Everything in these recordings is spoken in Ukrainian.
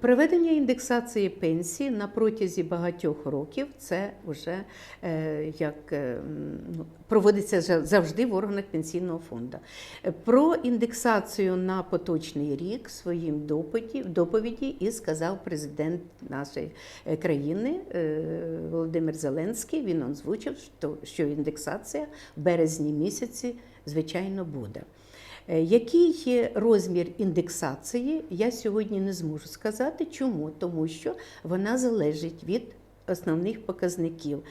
Проведення індексації пенсії на протязі багатьох років це вже е, як е, ну, проводиться завжди в органах пенсійного фонду. Про індексацію на поточний рік своїм доповіді, доповіді і сказав президент нашої е, країни Володимир Зеленський. Він озвучив, що індексація в березні місяці звичайно буде. Е, Який розмір індексації, я сьогодні не зможу сказати. Чому? Тому що вона залежить від основних показників.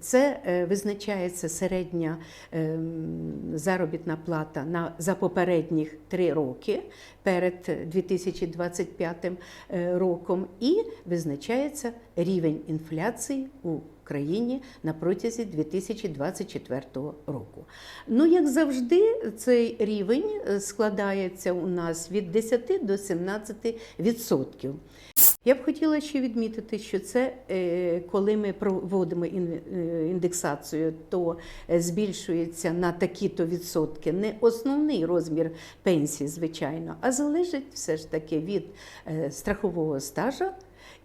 Це е, визначається середня ем, заробітна плата на, за попередніх три роки перед 2025 е, роком, і визначається рівень інфляції у країні на протязі 2024 року. Ну, як завжди, цей рівень е, складається у нас від 10 до 17 відсотків. Я б хотіла ще відмітити, що це е, коли ми проводимо е, індексацію, то е, збільшується на такі-то відсотки не основний розмір пенсії, звичайно, а залежить все ж таки від страхового стажу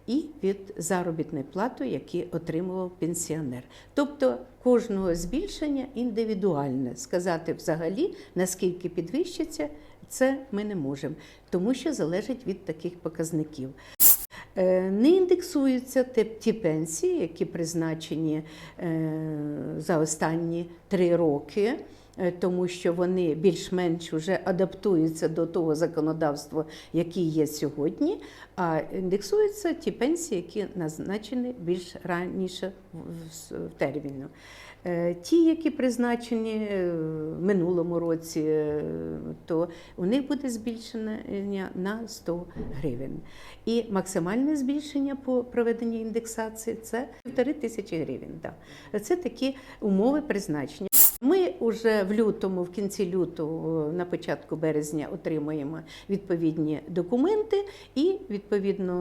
і від заробітної плати, які отримував пенсіонер. Тобто кожного збільшення індивідуальне. Сказати взагалі, наскільки підвищиться, це ми не можемо, тому що залежить від таких показників. Е, Не індексуються ті пенсії, які призначені е, за останні три роки, тому що вони більш-менш вже адаптуються до того законодавства, яке є сьогодні. А індексуються ті пенсії, які назначені більш раніше в- терміну. Е, Ті, які призначені е, в минулому році, е, то у них буде збільшення на 100 гривень. І максимальне збільшення по проведенні індексації це півтори тисячі гривень. Це такі умови призначення. Вже в лютому, в кінці лютого, на початку березня отримуємо відповідні документи, і відповідно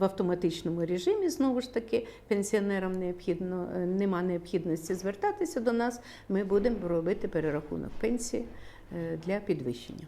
в автоматичному режимі знову ж таки пенсіонерам необхідно нема необхідності звертатися до нас. Ми будемо робити перерахунок пенсії е, для підвищення.